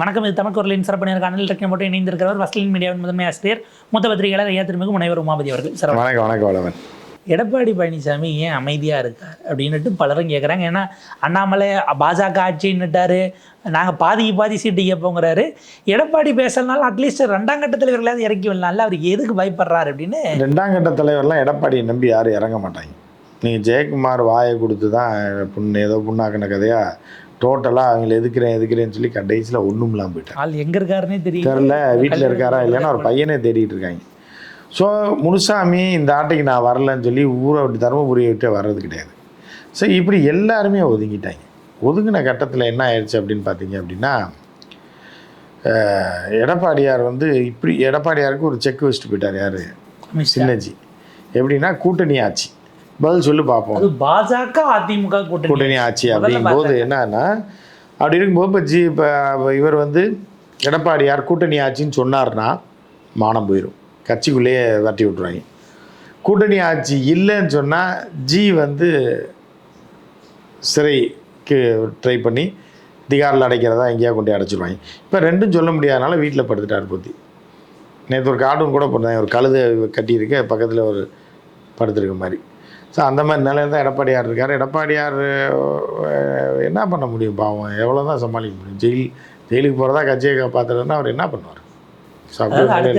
வணக்கம் இது தமிழ் குரலின் சிறப்பு நேர்காணல் இலக்கியம் மட்டும் இணைந்திருக்கிறவர் வசலின் மீடியாவின் முதன்மை ஆசிரியர் மூத்த பத்திரிகையாளர் ஐயா திருமிகு முனைவர் உமாபதி அவர்கள். சார் வணக்கம் வணக்கம் எடப்பாடி பழனிசாமி ஏன் அமைதியாக இருக்கார் அப்படின்னுட்டு பலரும் கேட்குறாங்க ஏன்னா அண்ணாமலை பாஜக ஆட்சின்னுட்டாரு. நாங்கள் பாதிக்கு பாதி சீட்டு கேட்போங்கிறாரு எடப்பாடி பேசலனாலும் அட்லீஸ்ட் ரெண்டாம் கட்ட தலைவர்களாவது இறக்கி விடலாம்ல. அவர் எதுக்கு பயப்படுறாரு அப்படின்னு ரெண்டாம் கட்ட தலைவர்லாம் எடப்பாடியை நம்பி யாரும் இறங்க மாட்டாங்க. நீங்கள் ஜெயக்குமார் வாயை கொடுத்து தான் புண்ணு ஏதோ புண்ணாக்கின கதையாக டோட்டலாக அவங்கள எதுக்குறேன் எதுக்குறேன்னு சொல்லி கடைசியில் ஒன்றும் இல்லாமல் போயிட்டாங்க. ஆள் எங்கே இருக்காருன்னே தெரியல. தெரில வீட்டில் இருக்காரா இல்லைன்னா ஒரு பையனே தேடிட்டு இருக்காங்க. ஸோ முனுசாமி இந்த ஆட்டைக்கு நான் வரலன்னு சொல்லி ஊரை விட்டு தருமபுரியை விட்டு வர்றது கிடையாது. ஸோ இப்படி எல்லாருமே ஒதுங்கிட்டாங்க. ஒதுங்கின கட்டத்தில் என்ன ஆயிடுச்சு அப்படின்னு பார்த்தீங்க அப்படின்னா எடப்பாடியார் வந்து இப்படி எடப்பாடியாருக்கு ஒரு செக் வச்சுட்டு போயிட்டார் யார். சின்னஜி. எப்படின்னா கூட்டணி ஆட்சி. பதில் சொல்லி பார்ப்போம் அது பாஜக அதிமுக கூட்டணி கூட்டணி ஆட்சி அப்படிங்கும்போது என்னன்னா அப்படி இருக்கும்போது இப்போ ஜி இப்போ இவர் வந்து எடப்பாடியார் கூட்டணி ஆட்சின்னு சொன்னார்னா மானம் போயிடும் கட்சிக்குள்ளேயே தட்டி விட்ருவாங்க கூட்டணி ஆட்சி இல்லைன்னு சொன்னால் ஜி வந்து சிறைக்கு ட்ரை பண்ணி திகாரில் அடைக்கிறதா எங்கேயா கொண்டு அடைச்சிருவாங்க. இப்போ ரெண்டும் சொல்ல முடியாதனால வீட்டில் படுத்துட்டார் போத்தி. நேற்று ஒரு கார்ட்டூன் கூட போட்டேன் ஒரு கழுதை கட்டியிருக்க பக்கத்தில் ஒரு படுத்திருக்க மாதிரி. ஸோ அந்த மாதிரி நிலையில் தான் எடப்பாடியார் இருக்கார். எடப்பாடியார் என்ன பண்ண முடியும் பாவம்? எவ்வளோ தான் சமாளிக்க முடியும்? ஜெயில் ஜெயிலுக்கு போகிறதா கட்சியை காப்பாற்றுறதுன்னா அவர் என்ன பண்ணுவார்?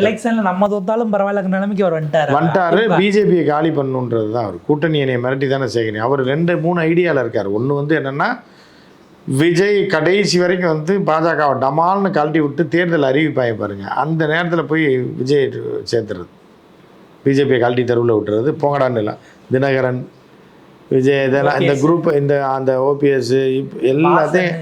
எலெக்ஷன்ல நம்ம தோத்தாலும் பரவாயில்ல நிலைமைக்கு அவர் வந்துட்டாரு? வந்துட்டாரு. பிஜேபியை காலி பண்ணணுன்றது தான் அவர். கூட்டணி என்னை மிரட்டி தானே சேர்க்கணும் அவர் ரெண்டு மூணு ஐடியாவில் இருக்கார். ஒன்று வந்து என்னென்னா விஜய் கடைசி வரைக்கும் வந்து பாஜகவை டமால்னு கழட்டி விட்டு தேர்தல் அறிவிப்பாங்க பாருங்க. அந்த நேரத்தில் போய் விஜய் சேர்த்துறது. பிஜேபியை கழட்டி தெருவில் விட்டுறது. போங்கடான்னு இல்லை. தினகரன் விஜய் இதெல்லாம் இந்த குரூப் இந்த அந்த ஓபிஎஸ் எல்லாத்தையும்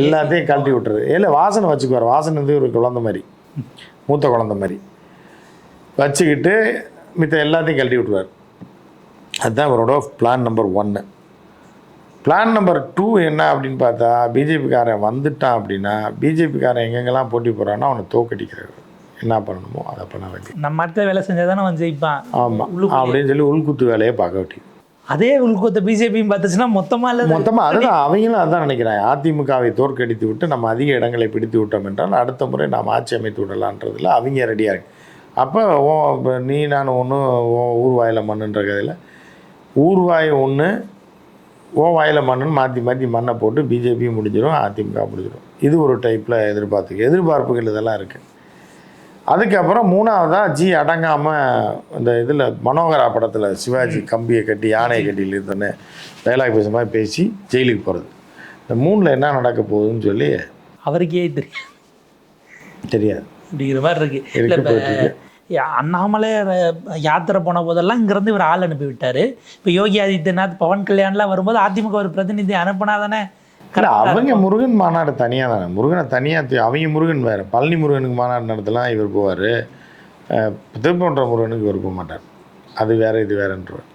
எல்லாத்தையும் கழட்டி விட்டுறது இல்லை வாசனை வச்சுக்குவார். வாசனை வந்து ஒரு குழந்த மாதிரி. மூத்த குழந்த மாதிரி. வச்சுக்கிட்டு மித்த எல்லாத்தையும் கழட்டி விட்டுருவார். அதுதான் அவரோட பிளான் நம்பர் ஒன்று பிளான் நம்பர் டூ என்ன அப்படின்னு பார்த்தா பிஜேபிக்காரன் வந்துட்டான் அப்படின்னா பிஜேபிக்காரன் எங்கெங்கெல்லாம் போட்டி போகிறானோ அவனை தோக்கடிக்கிறாரு. என்ன பண்ணணுமோ அதை பண்ண வேண்டியது நம்ம அடுத்த வேலை செஞ்சா தானே அவன் ஜெயிப்பான். ஆமாம். அப்படின்னு சொல்லி உள்குத்து வேலையை பார்க்க வேண்டியது அதே உள்கொத்த பிஜேபியும் பார்த்துச்சுன்னா மொத்தமா இல்ல மொத்தமாக அதுதான் அவங்களும் அதான் நினைக்கிறாங்க. அதிமுகவை தோற்கடித்து விட்டு நம்ம அதிக இடங்களை பிடித்து விட்டோம் என்றால் அடுத்த முறை நாம் ஆட்சி அமைத்து விடலான்றதுல அவங்க ரெடியாக இருக்கு. அப்போ ஓ இப்போ நீ நான் ஒன்று ஓ ஊர் வாயில் மண்ணுன்ற கதையில் ஊர் வாய் ஒன்று ஓ வாயில் மண்ணுன்னு மாற்றி மாற்றி மண்ணை போட்டு பிஜேபி முடிஞ்சிடும் அதிமுக முடிஞ்சிடும். இது ஒரு டைப்பில் எதிர்பார்த்து எதிர்பார்ப்புகள் இதெல்லாம் இருக்குது அதுக்கப்புறம் மூணாவதாக ஜி அடங்காமல் இந்த இதில் மனோகரா படத்தில் சிவாஜி கம்பியை கட்டி யானையை கட்டி இருந்தோன்னு டைலாக் பேசுகிற மாதிரி பேசி ஜெயிலுக்கு போகிறது இந்த மூணில் என்ன நடக்க போகுதுன்னு சொல்லி அவருக்கே தெரியும் தெரியாது. அப்படிங்கிற மாதிரி இருக்கு. இல்ல இருக்கு இப்ப போயிட்டு யா- அண்ணாமலை யாத்திரை போன போதெல்லாம் இங்கிருந்து இவர் ஆள் அனுப்பி விட்டாரு. இப்போ யோகி ஆதித்யநாத் பவன் கல்யாண்லாம் வரும்போது அதிமுக ஒரு பிரதிநிதி அனுப்புனா தானே இல்லை அவங்க முருகன் மாநாடு தனியாக தானே? முருகனை தனியாக அவங்க முருகன் வேறு. பழனி முருகனுக்கு மாநாடு நடத்தலாம் இவர் போவார். திருப்பன்ற முருகனுக்கு இவர் போக மாட்டார். அது வேற இது வேறன்றவர்.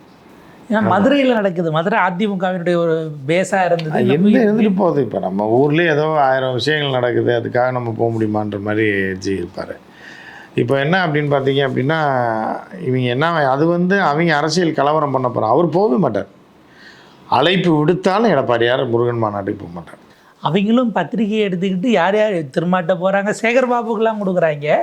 ஏன்னா மதுரையில் நடக்குது. மதுரை அதிமுகவினுடைய ஒரு பேஸா இருந்தது. என்ன இருந்துட்டு போகுது? இப்போ நம்ம ஊர்லேயே ஏதோ ஆயிரம் விஷயங்கள் நடக்குது. அதுக்காக நம்ம போக முடியுமான்ற மாதிரி ஜி இருப்பார். இப்போ என்ன அப்படின்னு பார்த்தீங்க அப்படின்னா இவங்க என்ன அது வந்து அவங்க அரசியல் கலவரம் பண்ண போகிறோம் அவர் போகவே மாட்டார். அழைப்பு விடுத்தாலும் எடப்பாடியார் முருகன் மாநாட்டுக்கு போக மாட்டார். அவங்களும் பத்திரிகையை எடுத்துக்கிட்டு யார் யார் திருமாட்ட போகிறாங்க சேகர் பாபுக்கெல்லாம் கொடுக்குறாங்க.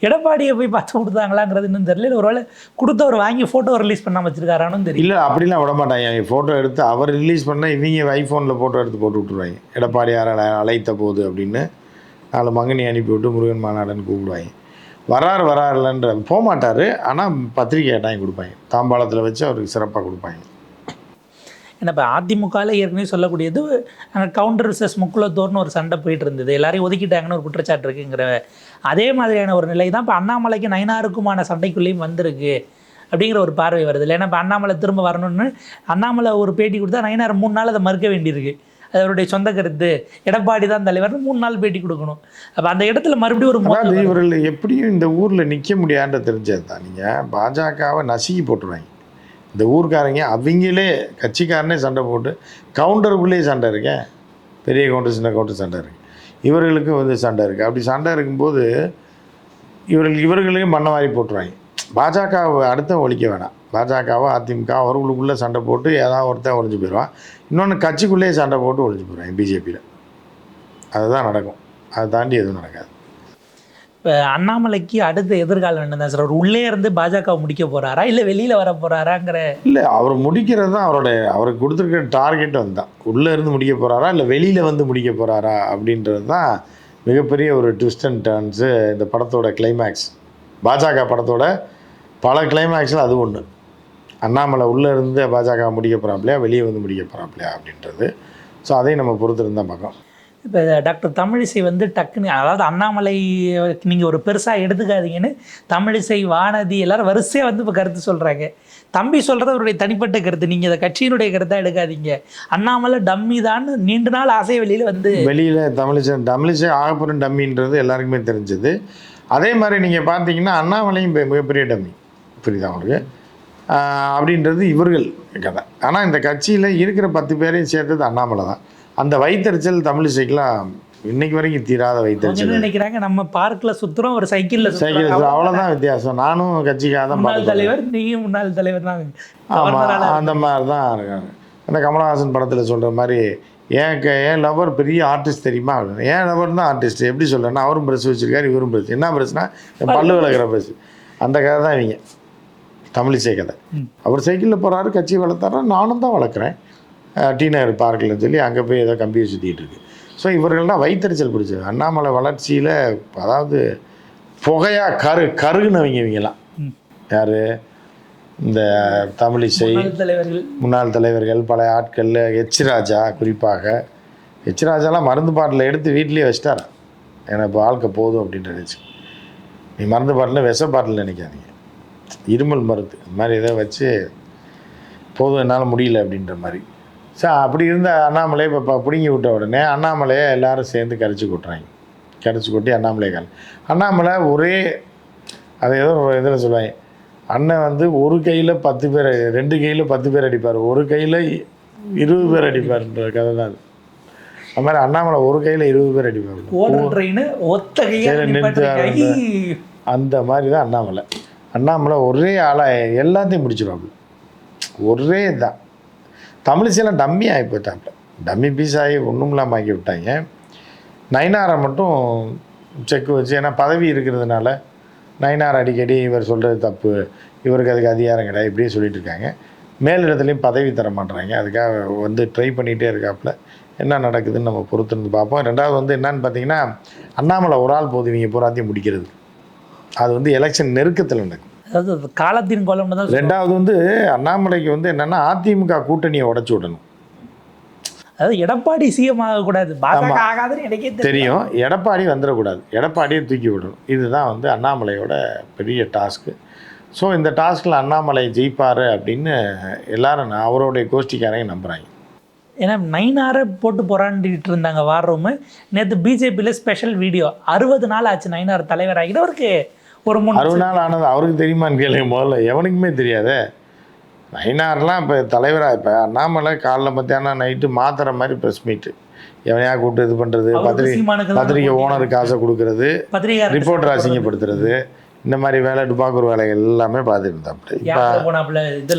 எடப்பாடியை போய் பார்த்து கொடுத்தாங்களாங்கிறது இன்னும் தெரியல. ஒருவேளை கொடுத்தவர் வாங்கி ஃபோட்டோ ரிலீஸ் பண்ணாம வச்சிருக்காரான்னு தெரியல. இல்லை அப்படிலாம் விட மாட்டாங்க. ஃபோட்டோ எடுத்து அவர் ரிலீஸ் பண்ணால் இவங்க ஐஃபோனில் ஃபோட்டோ எடுத்து போட்டு விட்ருவாங்க எடப்பாடியார் அழை- அழைத்த போது அப்படின்னு நாலு மங்கனி அனுப்பி விட்டு முருகன் மாநாடுன்னு கூப்பிடுவாங்க. வராரு வராருலன்ற போக மாட்டார் ஆனால் பத்திரிக்கை கட்டாயம் கொடுப்பாங்க. தாம்பாளத்தில் வச்சு அவருக்கு சிறப்பாக கொடுப்பாங்க. ஏன்னா இப்போ அதிமுகவில் ஏற்கனவே சொல்லக்கூடியது கவுண்டர் விசஸ் முக்குலத்தோர்னு ஒரு சண்டை போயிட்டு இருந்தது எல்லாரையும் ஒதுக்கிட்டாங்கன்னு ஒரு குற்றச்சாட்டு இருக்குங்கிற அதே மாதிரியான ஒரு நிலை தான் இப்போ அண்ணாமலைக்கு நயனாருக்குமான சண்டைக்குள்ளேயும் வந்திருக்கு அப்படிங்கிற ஒரு பார்வை வருது. இல்லை ஏன்னா இப்போ அண்ணாமலை திரும்ப வரணும்னு அண்ணாமலை ஒரு பேட்டி கொடுத்தா நயனார் மூணு நாள் அதை மறுக்க வேண்டியிருக்கு. அது அவருடைய சொந்த கருத்து. எடப்பாடி தான் தலைவர்னு மூணு நாள் பேட்டி கொடுக்கணும். அப்போ அந்த இடத்துல மறுபடியும் ஒரு. இவர்கள் எப்படியும் இந்த ஊரில் நிற்க முடியான்ற தெரிஞ்சது தான் நீங்கள் பாஜகவை நசுக்கி போட்டுருவாங்க. இந்த ஊர்க்காரங்க அவங்களே கட்சிக்காரனே சண்டை போட்டு கவுண்டருக்குள்ளேயே சண்டை இருக்கேன் பெரிய கவுண்டர் சின்ன கவுண்டர் சண்டை இருக்கு. இவர்களுக்கும் வந்து சண்டை இருக்குது அப்படி சண்டை இருக்கும்போது இவர்கள் இவர்களையும் மண்ணை வாரி போட்டுருவாங்க. பாஜகவை அடுத்த ஒழிக்க வேணாம். பாஜகவோ அதிமுக அவர்களுக்குள்ளே சண்டை போட்டு ஏதாவது ஒருத்தன் ஒழிஞ்சு போயிடுவான். இன்னொன்று கட்சிக்குள்ளேயே சண்டை போட்டு ஒழிஞ்சு போயிடுவாங்க பிஜேபியில். அதுதான் நடக்கும். அதை தாண்டி எதுவும் நடக்காது. இப்போ அண்ணாமலைக்கு அடுத்த எதிர்காலம் என்ன சார். அவர் உள்ளே இருந்து பாஜக முடிக்க போறாரா? இல்லை வெளியில் வர போறாராங்கிற இல்லை அவர் முடிக்கிறது தான் அவரோட அவருக்கு கொடுத்துருக்க டார்கெட் வந்து உள்ளே இருந்து முடிக்க போகிறாரா இல்லை வெளியில் வந்து முடிக்க போகிறாரா அப்படின்றது தான் மிகப்பெரிய ஒரு ட்விஸ்ட் அண்ட் டர்ன்ஸு இந்த படத்தோட கிளைமேக்ஸ் பாஜக படத்தோட பல கிளைமேக்ஸில் அது ஒன்று அண்ணாமலை உள்ளே இருந்து பாஜக முடிக்க போகிறாப்லையா வெளியே வந்து முடிக்க போகிறாப்லையா அப்படின்றது. ஸோ அதையும் நம்ம பொறுத்திருந்து பார்க்கலாம். இப்போ டாக்டர் தமிழிசை வந்து டக்குன்னு அதாவது அண்ணாமலை நீங்கள் ஒரு பெருசாக எடுத்துக்காதீங்கன்னு தமிழிசை வானதி எல்லாரும் வரிசையாக வந்து இப்போ கருத்து சொல்கிறாங்க தம்பி சொல்கிறது அவருடைய தனிப்பட்ட கருத்து. நீங்கள் இதை கட்சியினுடைய கருத்தாக எடுக்காதீங்க. அண்ணாமலை டம்மி தான் நீண்ட நாள் ஆசை வெளியில் வந்து வெளியில் தமிழிசை தமிழிசை ஆகப்புறம் டம்மின்றது எல்லாருக்குமே தெரிஞ்சது. அதே மாதிரி நீங்கள் பார்த்தீங்கன்னா அண்ணாமலையும் மிகப்பெரிய டம்மி. புரியுதா உங்களுக்கு? அப்படின்றது இவர்கள் கதை. ஆனால் இந்த கட்சியில் இருக்கிற பத்து பேரையும் சேர்த்தது அண்ணாமலை தான். அந்த வைத்தறிச்சல் தமிழிசைக்கெல்லாம் இன்னைக்கு வரைக்கும் தீராத என்ன நினைக்கிறாங்க? நம்ம பார்க்கில் சுற்றுறோம் ஒரு சைக்கிளில் சைக்கிள் அவ்வளோதான் வித்தியாசம். நானும் கட்சிக்காக தான் முன்னாள் தலைவர் நீயும் முன்னாள் தலைவர் தான் ஆமாம் அந்த மாதிரி தான் இருக்காங்க. அந்த கமலஹாசன் படத்தில் சொல்கிற மாதிரி ஏன் என் லவர் பெரிய ஆர்டிஸ்ட் தெரியுமா? அப்படின்னு ஏன் லவர் தான் ஆர்டிஸ்ட் எப்படி சொல்கிறேன்னா அவரும் ப்ரெஸ் வச்சிருக்காரு இவரும் ப்ரெஸ் என்ன ப்ரெஸ்னா பல்லு விளக்குற ப்ரெஸ் அந்த கதை தான் இவங்க. தமிழிசை கதை. அவர் சைக்கிளில் போகிறாரு கட்சி வளர்த்தாரா. நானும் தான் வளர்க்குறேன். டி நகர் பார்க்கில் சொல்லி அங்கே போய் ஏதோ கம்பியை சுற்றிட்டு இருக்கு. ஸோ இவர்கள்லாம் வைத்தறிச்சல் பிடிச்சது அண்ணாமலை வளர்ச்சியில் அதாவது புகையாக கரு கருகுனவங்க இவங்கெல்லாம். யார்? இந்த தமிழிசை முன்னாள் தலைவர்கள். முன்னாள் தலைவர்கள் பல ஆட்கள் எச் ராஜா குறிப்பாக. எச் ராஜாலாம் மருந்து பாட்டில் எடுத்து வீட்லேயே வச்சிட்டாரா? எனக்கு இப்போ வாழ்க்கை போதும் அப்படின்ட்டு இருந்துச்சு நீ மருந்து பாட்டில் விஷ பாட்டில் நினைக்காதீங்க. இருமல் மருந்து. இந்த மாதிரி ஏதோ வச்சு போதும் என்னால் முடியல அப்படின்ற மாதிரி. ஸோ அப்படி இருந்த அண்ணாமலை இப்போ பிடுங்கி விட்ட உடனே அண்ணாமலையை எல்லாரும் சேர்ந்து கரைச்சி கொட்டுறாங்க. கரைச்சி கொட்டி அண்ணாமலை கால் அண்ணாமலை ஒரே அது ஏதோ இதில் சொல்லுவாங்க. அண்ணன் வந்து ஒரு கையில் பத்து பேர் ரெண்டு கையில் பத்து பேர் அடிப்பார் ஒரு கையில் இருபது பேர் அடிப்பார்ன்ற கதை தான் அது. அது மாதிரி அண்ணாமலை ஒரு கையில் இருபது பேர் அடிப்பார். ஓடுற ட்ரெயின் ஒத்த கையா சரி, நிப்பாட்டிருக்காங்க. நிறுத்து அந்த மாதிரி தான் அண்ணாமலை. அண்ணாமலை ஒரே ஆளாக எல்லாத்தையும் முடிச்சிருவாப்புல ஒரே தான் தமிழிசையெல்லாம் டம்மி ஆகி போயிட்டாப்புல டம்மி பீஸ் ஆகி ஒன்றும் இல்லாமல் ஆக்கி விட்டாங்க. நயனாரை மட்டும் செக் வச்சு ஏன்னா பதவி இருக்கிறதுனால நயனார் அடிக்கடி இவர் சொல்கிறது தப்பு இவருக்கு அதுக்கு அதிகாரம் கிடையாது இப்படியே சொல்லிட்டு இருக்காங்க. மேலிடத்துலையும் பதவி தர மாட்டுறாங்க அதுக்காக வந்து ட்ரை பண்ணிகிட்டே இருக்காப்புல. என்ன நடக்குதுன்னு நம்ம பொறுத்திருந்து பார்ப்போம். ரெண்டாவது வந்து என்னன்னு பார்த்தீங்கன்னா அண்ணாமலை ஒரு ஆள் போது இவங்க பூராத்தையும் முடிக்கிறது. அது வந்து எலெக்ஷன் நெருக்கத்தில் நடக்கும் அதாவது அது காலத்தின் கோலம்னு தான். ரெண்டாவது வந்து அண்ணாமலைக்கு வந்து என்னன்னா அதிமுக கூட்டணியை உடச்சி விடணும். அதாவது எடப்பாடி சிஎம் ஆகக்கூடாது. பாஜக ஆகாதுன்னு எனக்கே தெரியும் தெரியும். எடப்பாடி வந்துடக்கூடாது. எடப்பாடியை தூக்கி விடணும். இதுதான் வந்து அண்ணாமலையோட பெரிய டாஸ்க்கு ஸோ இந்த டாஸ்கில் அண்ணாமலை ஜெயிப்பார் அப்படின்னு எல்லாரும் நான் அவருடைய கோஷ்டிக்காரங்க நம்புகிறாங்க ஏன்னா நைனாரை போட்டு போராண்டிட்டு இருந்தாங்க வார் ரூமு நேற்று பிஜேபியில் ஸ்பெஷல் வீடியோ அறுபது நாள் ஆச்சு நைனார் தலைவர் ஆகிட்டு அவருக்கு ஒரு மூணு அறுபது நாள் ஆனது அவருக்கு தெரியுமான்னு கேளுங்க முதல்ல. எவனுக்குமே தெரியாதே. நைனார்லாம் இப்போ தலைவராக இப்போ அண்ணாமலை காலைல மத்தியானம் நைட்டு மாத்துற மாதிரி ப்ரெஸ் மீட்டு எவனையா கூப்பிட்டு இது பண்ணுறது பத்திரிகை பத்திரிகை ஓனருக்கு காசை கொடுக்கறது பத்திரிகை ரிப்போர்ட்டர் அசிங்கப்படுத்துறது இந்த மாதிரி வேலை டுபாக்கூர் வேலைகள் எல்லாமே பார்த்துட்டு இப்போ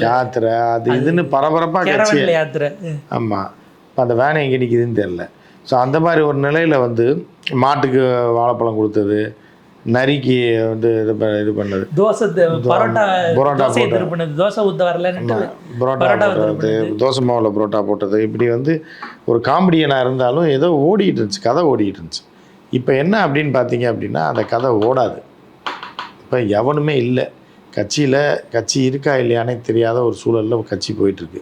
யாத்திரை அது இதுன்னு பரபரப்பாக கட்சி யாத்திரை. ஆமாம் இப்போ அந்த வேனை எங்கே நிற்கிதுன்னு தெரில ஸோ அந்த மாதிரி ஒரு நிலையில் வந்து மாட்டுக்கு வாழைப்பழம் கொடுத்தது நரிக்கு வந்து இது இது பண்ணது. தோசை பரோட்டா பரோட்டா தோசையை போட்டு. திருப்பினது. தோசை ஊத்த வரலன்ட்டு புரோட்டா போட்டது. தோசை மாவில் புரோட்டா போட்டது. இப்படி வந்து ஒரு காமெடியனாக இருந்தாலும் ஏதோ ஓடிட்டு இருந்துச்சு கதை ஓடிட்டு இருந்துச்சு. இப்போ என்ன அப்படின்னு பார்த்தீங்க அப்படின்னா அந்த கதை ஓடாது. இப்போ எவனுமே இல்லை. கட்சியில் கட்சி இருக்கா இல்லையானே தெரியாத ஒரு சூழலில் கட்சி போயிட்டுருக்கு.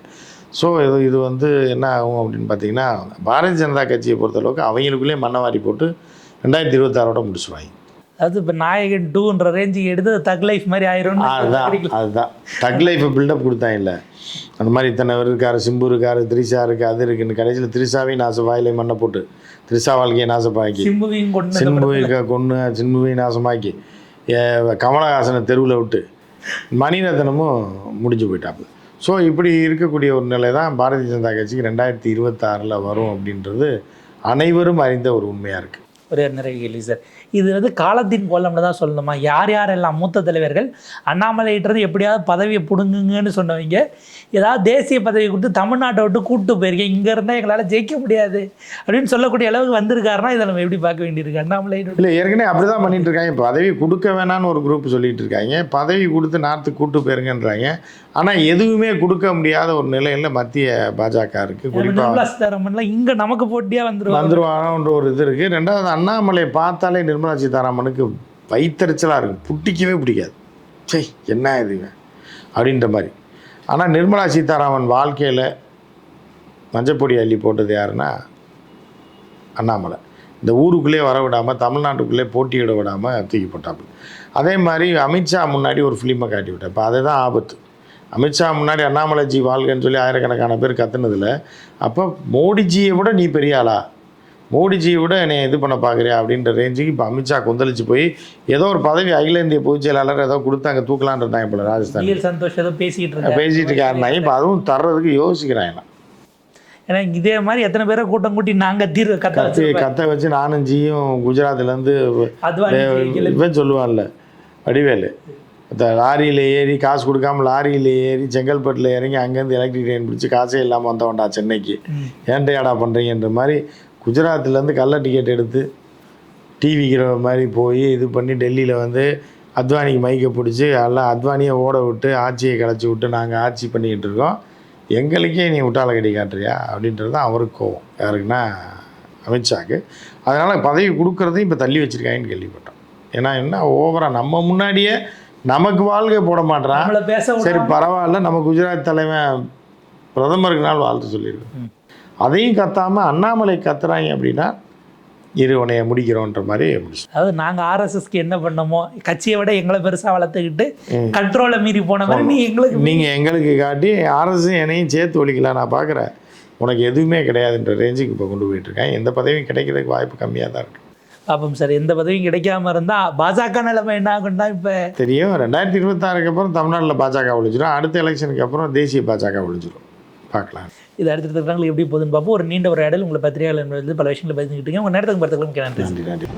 ஸோ இது இது வந்து என்ன ஆகும் அப்படின்னு பார்த்தீங்கன்னா பாரதிய ஜனதா கட்சியை பொறுத்தளவுக்கு அவங்களுக்குள்ளேயே மண்ணை போட்டு ரெண்டாயிரத்தி இருபத்தாறோட முடிச்சுருவாங்க. அதாவது இப்போ நாயகன் டூன்ற ரேஞ்சுக்கு எடுத்து தக் லைஃப் மாதிரி ஆயிரும்னு அதுதான் அதுதான். தக் லைஃபை பில்டப் கொடுத்தான் இல்லை. அந்த மாதிரி இத்தனை பேர் இருக்காரு சிம்பு இருக்காரு திரிஷா இருக்கு அது இருக்குன்னு கடைசியில் திரிஷாவையும் நாச வாயிலை மண்ணை போட்டு திரிஷா வாழ்க்கையை நாசமாக்கி சிம்புவையும் கொண்டு சிம்புவை கொன்று சிம்புவையும் நாசமாக்கி கமலஹாசனை தெருவில் விட்டு மணிரத்னமும் முடிஞ்சு போயிட்டாப்புல. ஸோ இப்படி இருக்கக்கூடிய ஒரு நிலை தான் பாரதிய ஜனதா கட்சிக்கு ரெண்டாயிரத்தி இருபத்தாறில் வரும் அப்படின்றது அனைவரும் அறிந்த ஒரு உண்மையாக இருக்குது ஒரே கேள்வி சார். இது வந்து காலத்தின் கோலம்னு தான் சொல்லணுமா? யார் யாரெல்லாம் மூத்த தலைவர்கள்? அண்ணாமலையிட்டது எப்படியாவது பதவியை பிடுங்குங்கன்னு சொன்னவங்க. ஏதாவது தேசிய பதவி கொடுத்து தமிழ்நாட்டை விட்டு கூட்டு போயிருக்கேன் இங்கே இருந்தால் எங்களால் ஜெயிக்க முடியாது. அப்படின்னு சொல்லக்கூடிய அளவுக்கு வந்திருக்காருன்னா இதை நம்ம எப்படி பார்க்க வேண்டியிருக்கு? அண்ணாமலையோட இல்லை ஏற்கனவே அப்படி தான் பண்ணிட்டு இருக்காங்க. பதவி கொடுக்க வேணாம்னு ஒரு குரூப் சொல்லிட்டு இருக்காங்க. பதவி கொடுத்து நார்த்துக்கு கூட்டு போயிருங்கன்றாங்க. ஆனால் எதுவுமே கொடுக்க முடியாத ஒரு நிலையில் மத்திய பாஜக இருக்குது குறிப்பாக இங்கே நமக்கு போட்டியாக வந்துருவாங்க. வந்துருவானோன்ற ஒரு இது இருக்குது ரெண்டாவது அண்ணாமலை பார்த்தாலே நிர்மலா சீதாராமனுக்கு வைத்தறிச்சலாக இருக்கும் புட்டிக்கவே பிடிக்காது. சே என்ன இது அப்படின்ற மாதிரி. ஆனால் நிர்மலா சீதாராமன் வாழ்க்கையில் மஞ்சப்பொடி அள்ளி போட்டது யாருன்னா? அண்ணாமலை. இந்த ஊருக்குள்ளே வர விடாமல் தமிழ்நாட்டுக்குள்ளே போட்டியிட விடாமல் தூக்கி போட்டாப்பு அதே மாதிரி அமித்ஷா முன்னாடி ஒரு ஃபிலிமை காட்டி விட்டேன். இப்போ அதுதான் ஆபத்து. அமித்ஷா முன்னாடி அண்ணாமலைஜி வாழ்கன்னு சொல்லி ஆயிரக்கணக்கான பேர் கத்துனதுல அப்போ மோடிஜியை விட நீ பெரிய ஆளா? மோடிஜியை விட என்னை இது பண்ண பார்க்குறியா அப்படின்ற ரேஞ்சுக்கு இப்போ அமித்ஷா கொந்தளிச்சு போய் ஏதோ ஒரு பதவி அகில இந்திய பொதுச் செயலாளர் ஏதோ கொடுத்தாங்க தூக்கலான் இருந்தாங்க இப்போ ராஜஸ்தான் சந்தோஷ் ஏதோ பேசிக்கிட்டு இருக்காரு பேசிட்டு இருக்காருனா இப்போ அதுவும் தர்றதுக்கு யோசிக்கிறாங்க ஏன்னா இதே மாதிரி எத்தனை பேரை கூட்டம் கூட்டி நாங்க தீர்வு கத்த வச்சிருப்பேன் கத்தை வச்சு நானும் ஜியும் குஜராத்லேருந்து இவன் சொல்லுவான்ல வடிவேலு. இந்த லாரியில் ஏறி காசு கொடுக்காம லாரியில் ஏறி செங்கல்பட்டில் இறங்கி அங்கேருந்து எலக்ட்ரிக் ட்ரெயின் பிடிச்சி காசே இல்லாமல் வந்தவன்டா சென்னைக்கு. ஏன்டையாடா பண்ணுறீங்கன்ற மாதிரி குஜராத்லேருந்து கள்ள டிக்கெட் எடுத்து டிவிக்கிற மாதிரி போய் இது பண்ணி டெல்லியில் வந்து அத்வானிக்கு மைக்கை பிடிச்சி எல்லாம் அத்வானியை ஓட விட்டு ஆட்சியை கலைச்சி விட்டு நாங்கள் ஆட்சி பண்ணிக்கிட்டு இருக்கோம். எங்களுக்கே நீ விட்டால கட்டி காட்டுறியா? அப்படின்றது தான் அவருக்கு கோவம் யாருக்குன்னா அமித்ஷாக்கு. அதனால் பதவி கொடுக்குறதையும் இப்போ தள்ளி வச்சுருக்காங்கன்னு கேள்விப்பட்டோம். ஏன்னா என்ன? ஓவராக நம்ம முன்னாடியே நமக்கு வாழ்க்கை போட விடாம- சரி பரவாயில்ல. நம்ம குஜராத் தலைவன் பிரதமருக்கு நாள் வாழ்த்து சொல்லியிருக்கோம். அதையும் கத்தாமல் அண்ணாமலை கத்துறாங்க அப்படின்னா இரு உனைய முடிக்கிறோன்ற மாதிரி முடிச்சு. அதாவது நாங்க ஆர்எஸ்எஸ்க்கு என்ன பண்ணோமோ கட்சியை விட எங்களை பெருசா வளர்த்துக்கிட்டு கண்ட்ரோலை மீறி போன மாதிரி நீ எங்களுக்கு நீங்கள் எங்களுக்கு காட்டி அரசு என்னையும் சேர்த்து ஒழிக்கலாம் நான் பார்க்குறேன் உனக்கு எதுவுமே கிடையாதுன்ற ரேஞ்சுக்கு இப்போ கொண்டு போயிட்டுருக்கேன் எந்த பதவியும் கிடைக்கிறதுக்கு வாய்ப்பு கம்மியாக தான் இருக்குது பாப்போம் சார் எந்த பதவியும் கிடைக்காம இருந்தா பாஜக நிலைமை என்ன ஆகும்னா இப்ப தெரியும். ரெண்டாயிரத்தி இருபத்தாறுக்கு அப்புறம் தமிழ்நாட்டில் பாஜக ஒழிஞ்சிடும் அடுத்த எலெக்ஷனுக்கு அப்புறம் தேசிய பாஜக ஒழிஞ்சிடும் பார்க்கலாம். இது அடுத்தடுத்த காலங்கள் எப்படி போகுதுன்னு பார்ப்போம். ஒரு நீண்ட ஒரு இடையில உங்களை பத்திரிகையாளர் பல விஷயங்களை பதிஞ்சுக்கிட்டீங்க உங்க நேரத்துக்கு பார்த்துக்கலாம் நன்றி நன்றி.